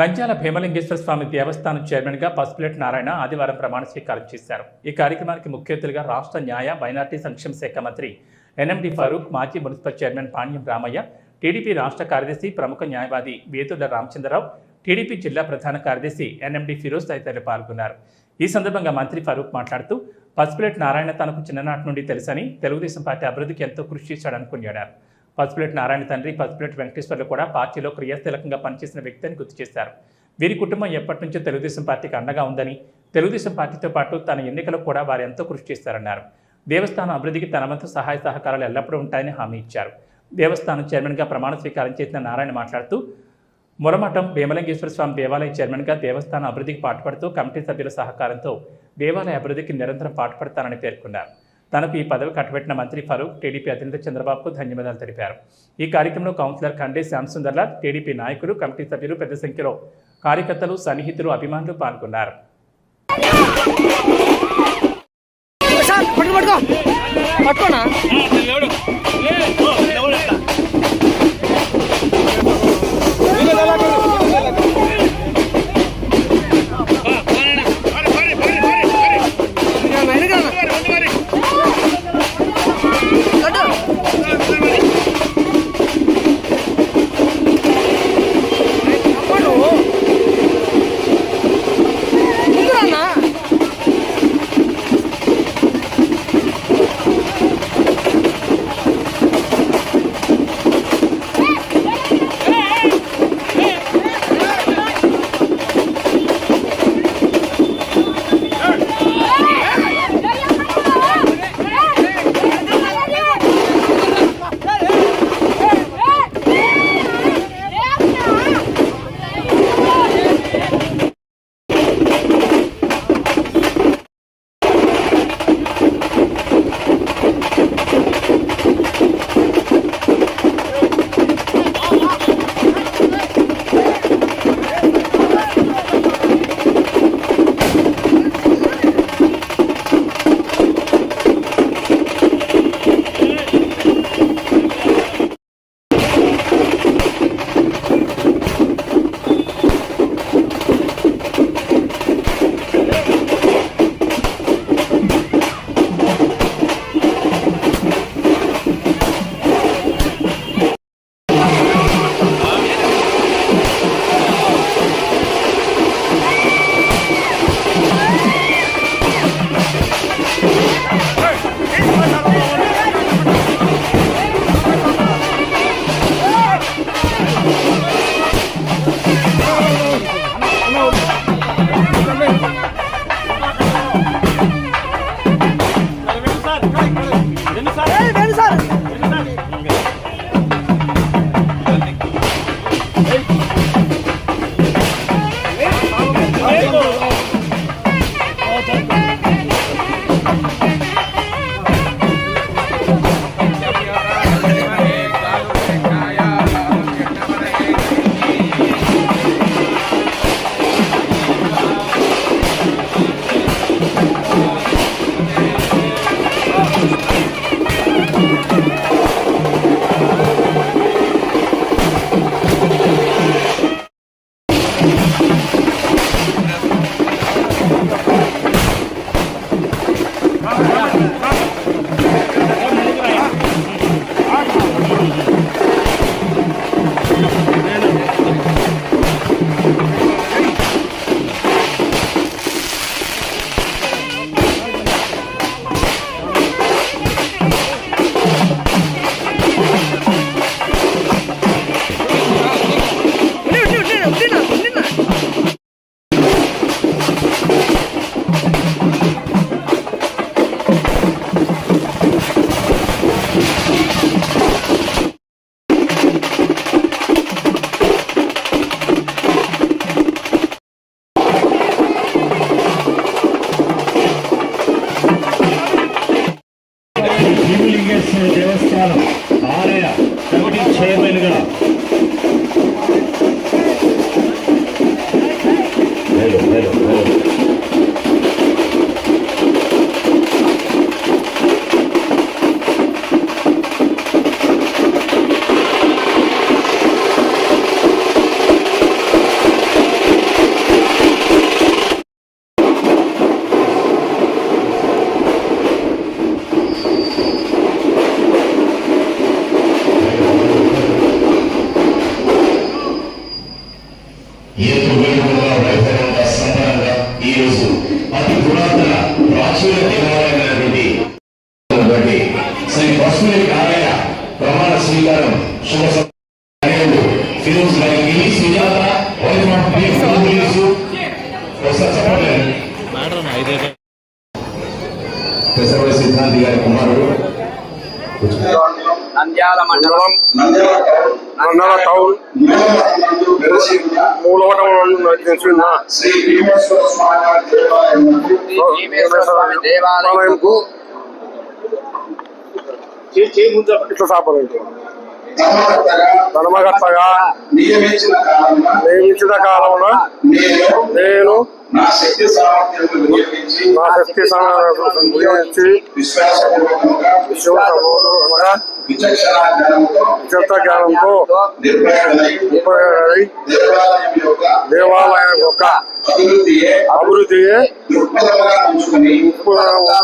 నంద్యాల భీమలింగేశ్వర స్వామి దేవస్థానం చైర్మన్గా పసుపులేటి నారాయణ ఆదివారం ప్రమాణ స్వీకారం చేశారు. ఈ కార్యక్రమానికి ముఖ్య అతిథిగా రాష్ట్ర న్యాయ మైనార్టీ సంక్షేమ శాఖ మంత్రి ఎన్ఎండి ఫరూక్ మాజీ municipal chairman Panyam Ramaiah TDP రాష్ట్ర కార్యదర్శి ప్రముఖ న్యాయవాది వేతుల రామచంద్రరావు టీడీపీ జిల్లా ప్రధాన కార్యదర్శి ఎన్ఎండి ఫిరోజ్ తదితరులు పాల్గొన్నారు. ఈ సందర్భంగా మంత్రి ఫరూక్ మాట్లాడుతూ పసుపులేటి నారాయణ తనకు చిన్ననాటి నుండి తెలుసని తెలుగుదేశం పార్టీ అభివృద్ధికి ఎంతో కృషి చేశాడని కొనియాడారు. పసుపులెట్ నారాయణ తండ్రి పసుపులెట్ వెంకటేశ్వర్లు కూడా పార్టీలో క్రియాశీలకంగా పనిచేసిన వ్యక్తి అని గుర్తు చేశారు. వీరి కుటుంబం ఎప్పటి నుంచో తెలుగుదేశం పార్టీకి అండగా ఉందని తెలుగుదేశం పార్టీతో పాటు తన ఎన్నికలకు కూడా వారు ఎంతో కృషి చేశారన్నారు. దేవస్థానం అభివృద్ధికి తన వంతు సహాయ సహకారాలు ఎల్లప్పుడూ ఉంటాయని హామీ ఇచ్చారు. దేవస్థానం చైర్మన్గా ప్రమాణ స్వీకారం చేసిన నారాయణ మాట్లాడుతూ మురమఠం భీమలింగేశ్వర స్వామి దేవాలయ చైర్మన్గా దేవస్థానం అభివృద్ధికి పాటుపడుతూ కమిటీ సభ్యుల సహకారంతో దేవాలయ అభివృద్ధికి నిరంతరం పాటుపడతానని పేర్కొన్నారు. తనకు ఈ పదవి కట్టబెట్టిన మంత్రి ఫరూక్ టీడీపీ అధినేత చంద్రబాబుకు ధన్యవాదాలు తెలిపారు. ఈ కార్యక్రమంలో కౌన్సిలర్ ఖండే శ్యామసుందర్లాల్ టీడీపీ నాయకులు కమిటీ సభ్యులు పెద్ద సంఖ్యలో కార్యకర్తలు సన్నిహితులు అభిమానులు పాల్గొన్నారు. పట్టుకోనా? ఈరోజు అతి పురాతన ప్రాచీన దేవాలయమైనటువంటి శ్రీ పశువుని ఆలయ ప్రమాణ స్వీకారం శుభ సమయంలో ఫిరోజ్ గారికి సుజాత సిద్ధాంతి గారి కుమారుడు. నంద్యాల మండలం. మండల టౌన్ మూలవటం నడిచిన శ్రీ భీమేశ్వర స్వామి వారి దేవాలయం నందు భీమేశ్వర స్వామి దేవాలయం ఆలయంకు ఇట్లా సాపలేదు ధర్మకర్తగా నియమించిన కాలంలో నియమించిన కాలంలో నేను నేను నా శక్తి సామర్థ్యాలను వినియోగించి నా శక్తి సామర్థ్యాలను గురించి విశ్వాసపూర్వకంగా విశ్వాసపూర్వకంగా విచక్షణ జ్ఞానంతో చిత్త జ్ఞానంతో నిర్భయుడై ఉపయోగపడి దేవాలయం యొక్క దేవాలయం యొక్క అభివృద్ధియే అభివృద్ధియే దృక్పథంగా ఉంచుకుని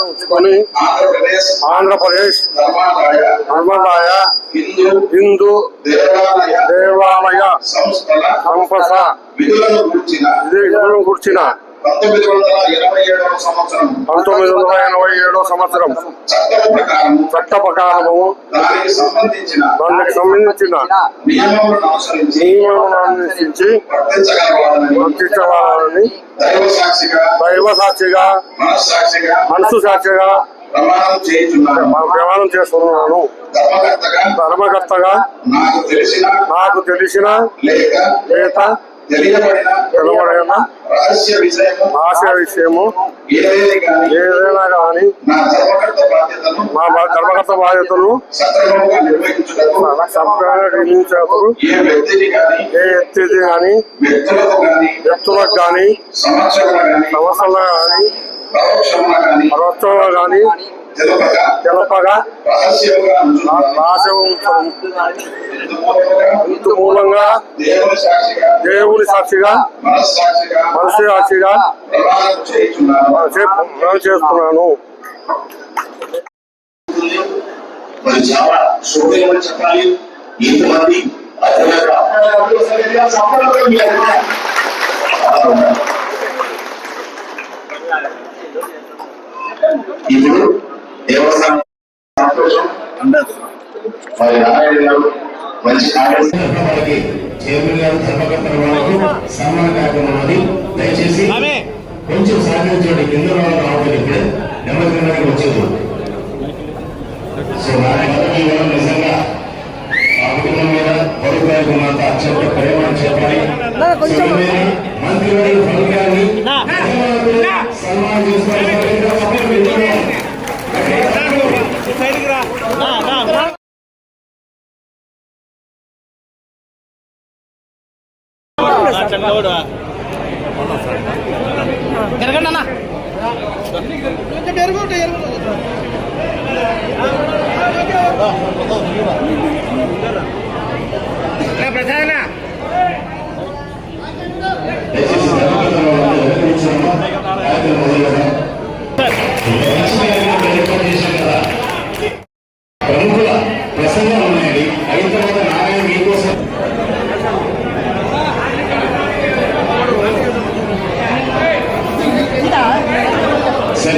ఉంచుకొని ఆంధ్రప్రదేశ్ ఆంధ్రప్రదేశ్ ధర్మాదాయ ధర్మదాయ హిందూ హిందూ దేవాలయ దేవాలయ సంస్థల సంపద విధులను గురించిన విధులను గుర్చిన పంతొమ్మిది వందల ఎనభై ఏడవ సంవత్సరం. పంతొమ్మిది వందల ఎనభై ఏడో సంవత్సరం. చట్టం ప్రకారం చట్ట ప్రకారము దానికి సంబంధించిన దానికి సంబంధించిన నియమములను అనుసరించి నియమాలను అనుసరించి వర్తించగలవాలని వర్తించవాలని దైవ సాక్షిగా దైవ సాక్షిగా మనస్సాక్షిగా మనసు సాక్షిగా ప్రమాణం చేస్తున్నాను. ధర్మకర్తగా నాకు తెలిసిన నాకు తెలిసిన లేక లేత తెలియబడిన రహస్య విషయము ఏదైనా కానీ మా ధర్మకర్త బాధ్యతలు సంపూర్ణంగా నిర్మించేందుకు ఏ వ్యక్తిని కానీ వ్యక్తులకు కానీ వ్యక్తులకు కానీ సంవత్సరంలో కానీ తెలపగా. రాశ ఇందు మూలంగా దేవుని సాక్షిగా మనసు సాక్షిగా చేస్తున్నాను. మరి చాలా శుభ్రంగా చెప్పాలి. ఇంతమంది ఇప్పుడు దేవస్థానం సంతోషం మరి నారాయణ గారు మంచి కార్యక్రమాలకి చైర్మన్ గారు ధర్మకర్తల వాళ్ళకు సన్మాన కార్యక్రమం అది. దయచేసి కొంచెం సహకరించండి. కింద వాళ్ళు రావట్లేదు ఇప్పుడే. నెమ్మది వచ్చేది సో నా పదవి ఇవ్వడం నిజంగా ఆ కుటుంబం మీద కొడుకు ఉన్నంత అత్యంత ప్రేమ అని చెప్పాలి సో మీరు మంత్రి వారి ఫల్ గారిని సన్మానం చేసుకోవాలి జరగండి అన్న. ఎరుగుంటే ఎరుగు ప్రధాన దయచేసి ధర్మకర్తల వాళ్ళు ఎవరు కూర్చోమో కార్యక్రమం మొదలుపెడదాం. లక్ష్మీ గారిని ఏర్పాటు చేశాం కదా ప్రముఖుల ప్రసంగాలు ఉన్నాయండి అయిన తర్వాత నారాయణ మీకోసం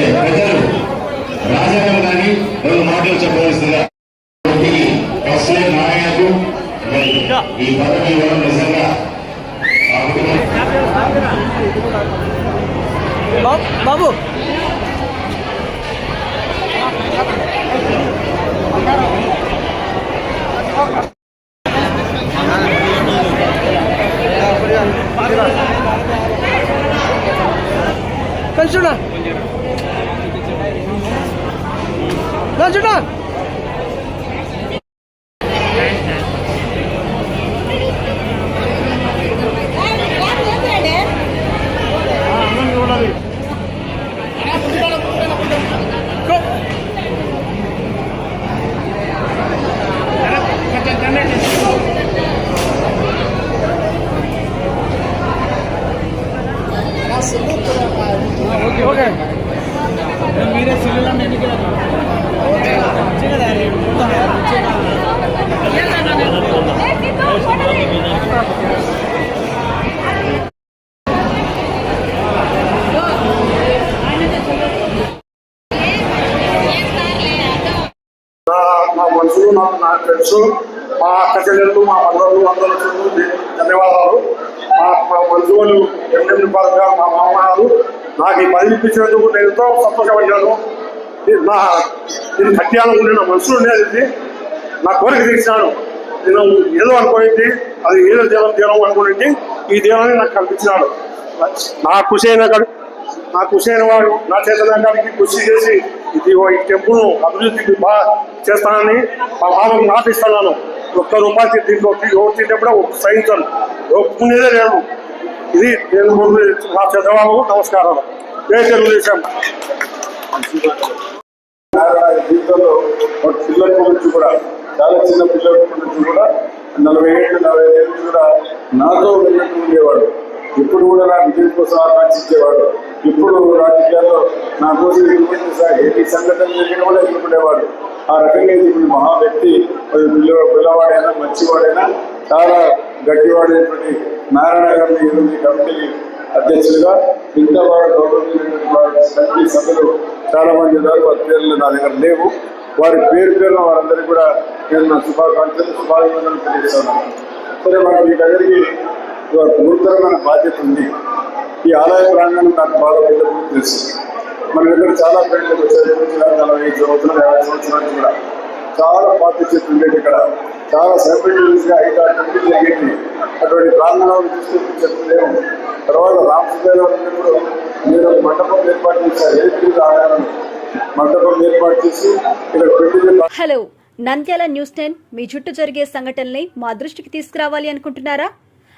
సరే ప్రజలు రాజారాం గారిని రెండు మాటలు చెప్పవలసిందిగా ఫస్ట్ నారాయణకు ఈ పదవి ఇవ్వడం నిజంగా ఆ కుటుంబం బాబు కొంచెం కొంచెం తెలుసు. మా అక్క చెల్లెళ్ళు మా మదర్లు అందరూ ధన్యవాదాలు. మా మా బంధువులు ఎంఎండి పరంగా మా మామగారు. నాకు ఈ పని ఇప్పించినందుకు నేను ఎంతో సంతోషపడ్డాను. నా నేను కట్టాలనుకునే నా మనసులో ఉండేది నా కోరిక తీర్చినాడు నేను ఏదో అనుకోయింది అది ఏదో దేవం దేవం అనుకునేది ఈ దేవాన్ని నాకు కల్పించినాడు. నా కృషి అయిన నా కృషి అయిన వాడు నా చేతనానికి కృషి చేసి ఇది ఈ టెంపుల్ అభివృద్ధికి బాగా చేస్తానని మా మామకు నాటిస్తున్నాను ఒక్క రూపాయి దీంట్లో ఒకటి తింటే ఒక ఒప్పుకునేదే లేదు. ఇది నేను ముందు నా చంద్రబాబు నమస్కారం జై తెలుగుదేశం. జీవితంలో ఒక పిల్లల గురించి కూడా చాలా చిన్న పిల్లల గురించి కూడా నలభై ఏళ్ళు నలభై ఏళ్ళు కూడా నాతో వెళ్ళినట్టు ఉండేవాడు. ఇప్పుడు కూడా నా విజయం కోసం ఆకాంక్షించేవాడు. ఇప్పుడు రాజకీయాల్లో నా కోసం ఎటువంటి స- సంఘటన జరిగిన కూడా ఎదుర్కొనేవాడు. ఆ రకంగా ఇప్పుడు మహా వ్యక్తి పిల్ల పిల్లవాడైనా మంచివాడైనా చాలా గట్టివాడైనటువంటి నారాయణ గారిని ఈరోజు కమిటీ అధ్యక్షులుగా ఇంత వారు గౌరవించినటువంటి వారి సభ్యులు చాలా మంది ఉన్నారు. వారి పేర్లు నా దగ్గర లేవు. వారి పేరు పేరున వారందరికీ కూడా నేను నా శుభాకాంక్షలు శుభాభివందనలు తెలియజేస్తున్నాను. సరే మరి మీ దగ్గరికి గురుతరమైన బాధ్యత ఉంది. ఈ ఆలయ ప్రాంగణం నాకు బాగా పెద్దప్పుడు తెలుసు. మన దగ్గర చాలా పేర్లు వచ్చారు నలభై ఐదు సంవత్సరాలు యాభై సంవత్సరాలు కూడా చాలా పాత ఉండేది ఇక్కడ. చాలా సెలబ్రిటీస్ ఐదు ఆరు మంది జరిగేది అటువంటి ప్రాంగణాలు తీసుకొచ్చి చెప్తలేము తర్వాత రామసుదేవ ఉన్నప్పుడు మీరు మండపం ఏర్పాటు చేశారు ఏపీ ఆలయాలను మండపం ఏర్పాటు చేసి ఇక్కడ పెళ్ళి హలో నంద్యాల న్యూస్ టెన్ మీ చుట్టూ జరిగే సంఘటనల్ని మా దృష్టికి తీసుకురావాలి అనుకుంటున్నారా?